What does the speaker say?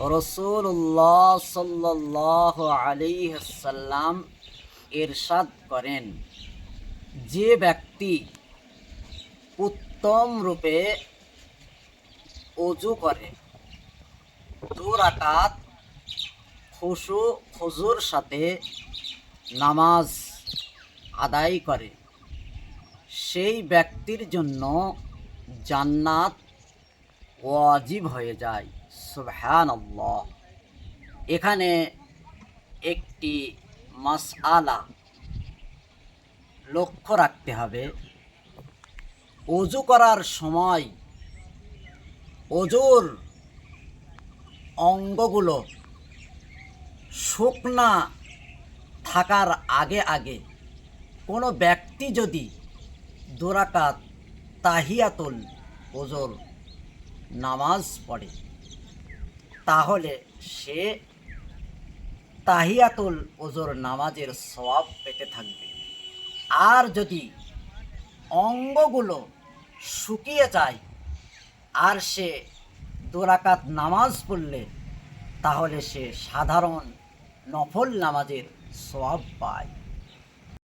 রসুল্লাহ সাল্লাহ আলিহাল্লাম এরশাদ করেন। যে ব্যক্তি উত্তম রূপে অজু করে, দু রাকাত খুশু, খুজুর সাথে নামাজ আদায় করে, সেই ব্যক্তির জন্য জান্নাত ওয়াজিব হয়ে যায়। সুবহান এখানে একটি মাসআলা লক্ষ্য রাখতে হবে। অজু করার সময় অজুর অঙ্গগুলো শুকনা থাকার আগে আগে কোনো ব্যক্তি যদি দোরাকাত তাহিয়াতুল ওজোর নামাজ পড়ে। তাহলে সে তাহিয়াতুল ওজোর নামাজের সওয়াব পেতে থাকবে। আর যদি অঙ্গগুলো শুকিয়ে যায় আর সে দোরাকাত নামাজ পড়লে, তাহলে সে সাধারণ নফল নামাজের সওয়াব পায়।